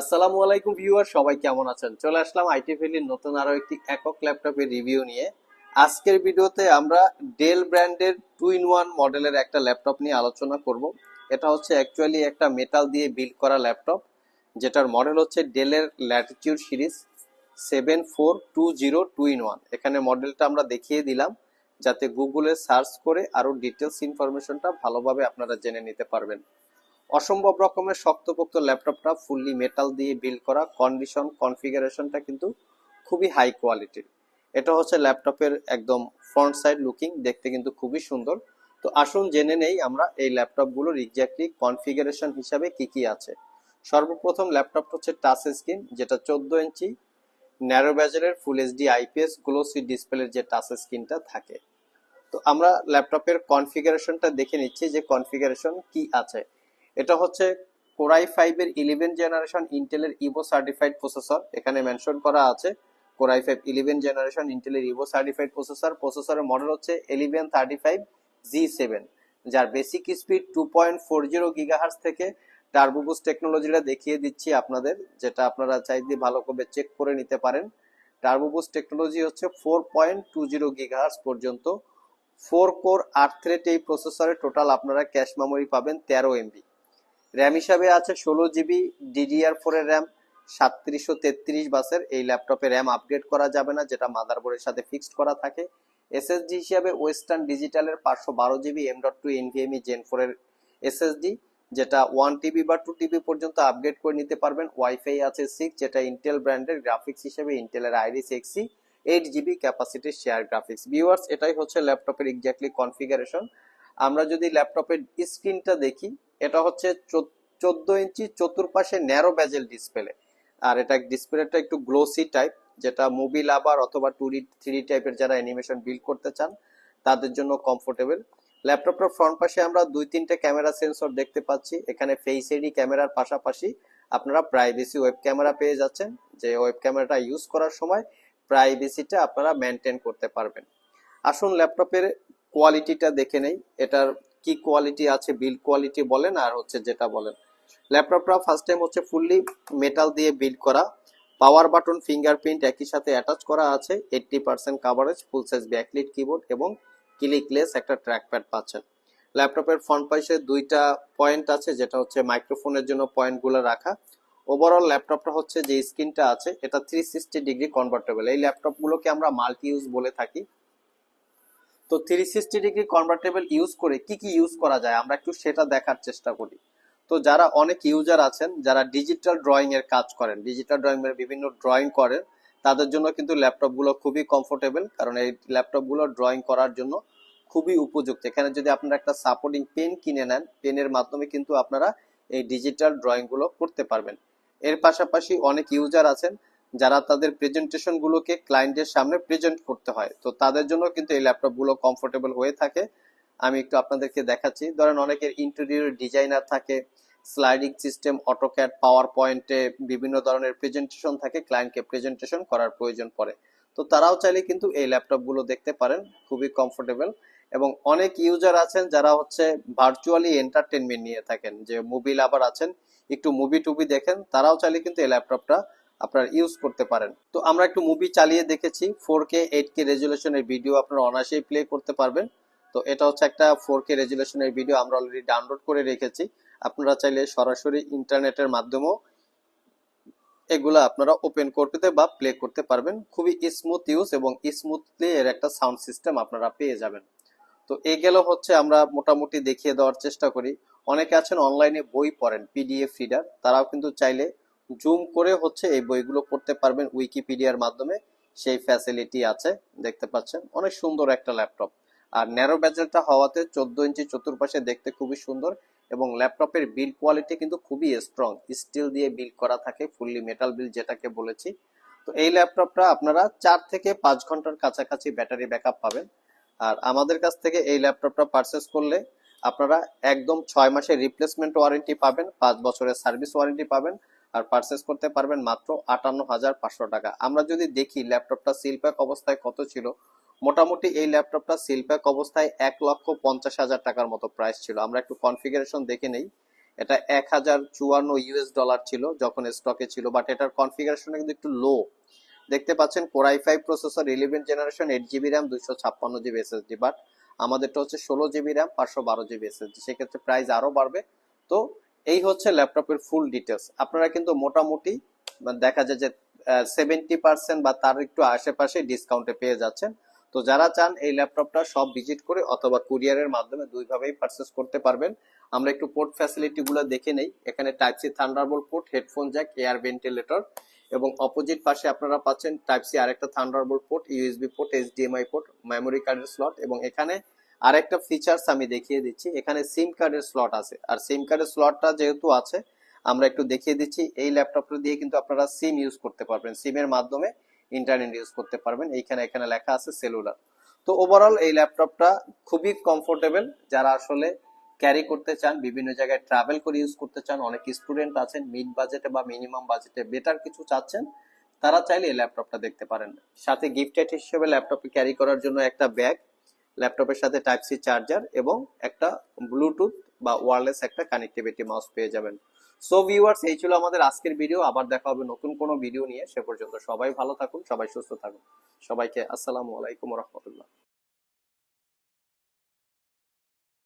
আসসালামু আলাইকুম ভিউয়ার, সবাই কেমন আছেন? চলে আসলাম আইটি ভ্যালির নতুন আরও একটি একক ল্যাপটপের রিভিউ নিয়ে। আজকের ভিডিওতে আমরা ডেল ব্র্যান্ডের টু ইন ওয়ান মডেলের একটা ল্যাপটপ নিয়ে আলোচনা করব। এটা হচ্ছে অ্যাকচুয়ালি একটা মেটাল দিয়ে বিল্ড করা ল্যাপটপ, যেটার মডেল হচ্ছে ডেলের latitude series seven four two zero two in one এখানে মডেলটা আমরা দেখিয়ে দিলাম, যাতে গুগলে সার্চ করে আরও ডিটেলস ইনফরমেশনটা ভালোভাবে আপনারা জেনে নিতে পারবেন। অসম্ভব রকমের শক্তপোক্ত ল্যাপটপটা ফুললি মেটাল দিয়ে বিল্ড করা কন্ডিশন কনফিগারেশনটা কিন্তু খুবই হাই কোয়ালিটির এটা হচ্ছে ল্যাপটপের একদম ফ্রন্ট সাইড লুকিং দেখতে কিন্তু খুবই সুন্দর। তো আসুন জেনে নেই আমরা এই ল্যাপটপগুলোর এক্স্যাক্টলি কনফিগারেশন হিসাবে কি কি আছে। সর্বপ্রথম ল্যাপটপটা হচ্ছে টাচ স্ক্রিন যেটা চোদ্দ ইঞ্চি ন্যারো ব্যাজারের ফুল এইচডি আইপিএস গ্লোসি ডিসপ্লের যে টাচ স্ক্রিনটা থাকে। তো আমরা ল্যাপটপের কনফিগারেশনটা দেখে নিচ্ছি যে কনফিগারেশন কি আছে। এটা হচ্ছে কোরাই ফাইভ এর ইলেভেন জেনারেশন ইন্টেলের ইভো সার্টিফাইড প্রসেসর এখানে মেনশন করা আছে core i five eleven generation ইন্টেলের ইভো সার্টিফাইড প্রসেসর প্রসেসরের মডেল হচ্ছে eleven thirty five G seven যার basic speed two point four zero gigahertz থেকে টার্বোবুস টেকনোলজিটা দেখিয়ে দিচ্ছি আপনাদের, যেটা আপনারা চাইলে ভালো করে চেক করে নিতে পারেন। টার্বোবুস টেকনোলজি হচ্ছে four point two zero gigahertz পর্যন্ত। ফোর কোর আট থ্রেড এই প্রসেসরে টোটাল আপনারা ক্যাশ মেমোরি পাবেন তেরো এমবি র্যাম হিসাবে আছে ষোলো জিবি ডিডিআর ফোরের র্যাম সাতত্রিশশো তেত্রিশ বাসের এই ল্যাপটপে র্যাম আপগ্রেড করা যাবে না, যেটা মাদারবোর্ডের সাথে ফিক্সড করা থাকে। এসএসডি হিসাবে ওয়েস্টার্ন ডিজিটালের পাঁচশো বারো GB M dot two NVMe gen ফোরের এসএসডি যেটা ওয়ান টিবি বা টু টিবি পর্যন্ত আপগ্রেড করে নিতে পারবেন। ওয়াইফাই আছে সিক্স যেটা ইন্টেল ব্র্যান্ডের গ্রাফিক্স হিসেবে ইন্টেলের আইরিস এক্সি এইট জিবি ক্যাপাসিটির শেয়ার গ্রাফিক্স ভিউয়ার্স এটাই হচ্ছে ল্যাপটপের এক্স্যাক্টলি কনফিগারেশন আমরা যদি ল্যাপটপের স্ক্রিনটা দেখি এটা হচ্ছে চোদ্দ ইঞ্চি চতুর্পাশে ন্যারো ব্যাজেল ডিসপ্লে আর এটা ডিসপ্লেটা একটু গ্লোসি টাইপ যেটা মুভি লাভার অথবা টু ডি থ্রি টাইপের যারা অ্যানিমেশন বিল্ড করতে চান, তাদের জন্য কমফোর্টেবল ল্যাপটপটার ফ্রন্ট পাশে আমরা দুই, তিনটে ক্যামেরা সেন্সর দেখতে পাচ্ছি। এখানে ফেস এডি ক্যামেরার পাশাপাশি আপনারা প্রাইভেসি ওয়েব ক্যামেরা পেয়ে যাচ্ছেন। যে ওয়েব ক্যামেরাটা ইউজ করার সময় প্রাইভেসিটা আপনারা মেনটেন করতে পারবেন। আসুন ল্যাপটপের কোয়ালিটিটা দেখে নেই। এটার কি কোয়ালিটি আছে বিল্ড কোয়ালিটি বলেন আর হচ্ছে যেটা বলেন। ল্যাপটপটা ফার্স্ট টাইম হচ্ছে ফুললি মেটাল দিয়ে বিল্ড করা। পাওয়ার বাটন ফিঙ্গারপ্রিন্ট একই সাথে অ্যাটাচ করা আছে। Eighty percent coverage full size backlit keyboard এবং ক্লিকলেস একটা ট্র্যাকপ্যাড পাচ্ছেন। ল্যাপটপের ফ্রন্ট পাশে দুইটা পয়েন্ট আছে, যেটা হচ্ছে মাইক্রোফোনের জন্য পয়েন্টগুলো রাখা। ওভারঅল ল্যাপটপটা হচ্ছে যে স্ক্রিনটা আছে, এটা থ্রি সিক্সটি ডিগ্রি কনভার্টেবল এই ল্যাপটপগুলোকে আমরা মাল্টি ইউজ বলে থাকি। তো three sixty degree convertible use করে কি কি ইউজ করা যায়? আমরা একটু সেটা দেখার চেষ্টা করি। তো যারা অনেক ইউজার আছেন, যারা ডিজিটাল ড্রয়িং এর কাজ করেন ডিজিটাল ড্রয়িং এর বিভিন্ন ড্রয়িং করেন, তাদের জন্য কিন্তু ল্যাপটপগুলো খুবই কমফোর্টেবল কারণ এই ল্যাপটপগুলো ড্রয়িং করার জন্য খুবই উপযুক্ত। এখানে যদি আপনারা একটা সাপোর্টিং পেন কিনে নেন পেনের মাধ্যমে কিন্তু আপনারা এই ডিজিটাল ড্রয়িংগুলো করতে পারবেন। এর পাশাপাশি অনেক ইউজার আছেন যারা তাদের প্রেজেন্টেশন গুলোকে ক্লায়েন্টের সামনে প্রেজেন্ট করতে হয়। তো তাদের জন্য কিন্তু এই ল্যাপটপগুলো কমফোর্টেবল হয়ে থাকে। আমি একটু আপনাদেরকে দেখাচ্ছি। ধরেন অনেকের ইন্টেরিয়র ডিজাইনার থাকে স্লাইডিং সিস্টেম অটোক্যাড পাওয়ার পয়েন্টে বিভিন্ন ধরনের প্রেজেন্টেশন থাকে ক্লায়েন্টকে প্রেজেন্টেশন করার প্রয়োজন পড়ে। তো তারাও চাইলে কিন্তু এই ল্যাপটপগুলো দেখতে পারেন, খুবই কমফোর্টেবল এবং অনেক ইউজার আছেন যারা হচ্ছে ভার্চুয়ালি এন্টারটেনমেন্ট নিয়ে থাকেন। যে মুভি লাভার আছেন, একটু মুভি টুভি দেখেন, তারাও চাইলে কিন্তু এই ল্যাপটপটা আপনারা ইউজ করতে পারেন। তো আমরা একটু মুভি চালিয়ে দেখেছি ফোর কে এইট কে রেজুলেশনের ভিডিও আপনারা অনায়াসেই প্লে করতে পারবেন। তো এটা হচ্ছে একটা ফোর কে রেজুলেশনের ভিডিও আমরা অলরেডি ডাউনলোড করে রেখেছি। আপনারা চাইলে সরাসরি ইন্টারনেটের মাধ্যমেও এগুলা আপনারা ওপেন করতে বা প্লে করতে পারবেন। খুবই স্মুথ ইউজ এবং স্মুথলি এর একটা সাউন্ড সিস্টেম আপনারা পেয়ে যাবেন। তো এ গেল হচ্ছে আমরা মোটামুটি দেখিয়ে দেওয়ার চেষ্টা করি। অনেকে আছেন অনলাইনে বই পড়েন পিডিএফ রিডার তারাও কিন্তু চাইলে জুম করে হচ্ছে এই বইগুলো পড়তে পারবেন উইকিপিডিয়ার মাধ্যমে। সেই ফ্যাসিলিটি আছে, দেখতে পাচ্ছেন। অনেক সুন্দর একটা ল্যাপটপ আর ন্যারো ব্যাজেলটা হওয়াতে চোদ্দ ইঞ্চি চতুর্পাশে দেখতে খুবই সুন্দর এবং ল্যাপটপের বিল্ড কোয়ালিটি কিন্তু খুবই স্ট্রং স্টিল দিয়ে বিল্ড করা থাকে ফুললি মেটাল বিল যেটাকে বলেছি। তো এই ল্যাপটপটা আপনারা চার থেকে পাঁচ ঘণ্টার কাছাকাছি ব্যাটারি ব্যাকআপ পাবেন। আর আমাদের কাছ থেকে এই ল্যাপটপটা পারচেস করলে আপনারা একদম ছয় মাসের রিপ্লেসমেন্ট ওয়ারেন্টি পাবেন, পাঁচ বছরের সার্ভিস ওয়ারেন্টি পাবেন। আর পারচেস করতে পারবেন মাত্র আটান্ন হাজার পাঁচশো টাকা। আমরা যদি দেখি ল্যাপটপটা সিলপ্যাক অবস্থায় কত ছিল, মোটামুটি এই ল্যাপটপটা সিলপ্যাক অবস্থায় এক লক্ষ পঞ্চাশ হাজার টাকার মতো প্রাইস ছিল। আমরা একটু কনফিগারেশন দেখে নেই। এটা এক হাজার চুয়ান্ন ইউএস ডলার ছিল যখন স্টকে ছিল বাট এটার কনফিগারেশন কিন্তু একটু লো দেখতে পাচ্ছেন core i five processor eleven generation eight GB RAM দুইশো ছাপ্পান্ন জিবি এসএসডি বাট আমাদেরটা হচ্ছে ষোলো জিবি র্যাম পাঁচশো বারো জিবি এসএসডি সেক্ষেত্রে প্রাইস আরও বাড়বে। তো এই হচ্ছে ল্যাপটপের ফুল ডিটেলস আপনারা কিন্তু মোটামুটি দেখা যায় যে সেভেন্টি পার্সেন্ট বা তার একটু আশেপাশে ডিসকাউন্টে পেয়ে যাচ্ছেন। তো যারা চান এই ল্যাপটপটা সব ভিজিট করে অথবা কুরিয়ারের মাধ্যমে দুইভাবেই পারচেস করতে পারবেন। আমরা একটু পোর্ট ফ্যাসিলিটি গুলো দেখে নেই। এখানে type C Thunderbolt port headphone jack air ventilator এবং অপোজিট পাশে আপনারা পাচ্ছেন টাইপ সি আরেকটা Thunderbolt port USB port HDMI port memory কার্ডের স্লট এবং এখানে আরেকটা ফিচার্স আমি দেখিয়ে দিচ্ছি। এখানে সিম কার্ডের স্লট আছে। আর সিম কার্ডের স্লটটা যেহেতু আছে, আমরা একটু দেখিয়ে দিচ্ছি। এই ল্যাপটপটা দিয়ে কিন্তু আপনারা সিম ইউজ করতে পারবেন। সিমের মাধ্যমে ইন্টারনেট ইউজ করতে পারবেন। এইখানে, এখানে লেখা আছে সেলুলার তো ওভারঅল এই ল্যাপটপটা খুবই কমফোর্টেবল যারা আসলে ক্যারি করতে চান, বিভিন্ন জায়গায় ট্রাভেল করে ইউজ করতে চান, অনেক স্টুডেন্ট আছেন মিড বাজেটে বা মিনিমাম বাজেটে বেটার কিছু চাচ্ছেন, তারা চাইলে এই ল্যাপটপটা দেখতে পারেন। সাথে গিফটেড হিসেবে ল্যাপটপে ক্যারি করার জন্য একটা ব্যাগ ল্যাপটপের সাথে টাইপ সি চার্জার এবং একটা ব্লুটুথ বা ওয়ারলেস একটা কানেক্টিভিটি মাউস পেয়ে যাবেন। সো ভিউয়ার্স এই ছিল আমাদের আজকের ভিডিও আবার দেখা হবে নতুন কোনো ভিডিও নিয়ে। সে পর্যন্ত সবাই ভালো থাকুন, সবাই সুস্থ থাকুন। সবাইকে আসসালামু আলাইকুম রহমতুল্লাহ।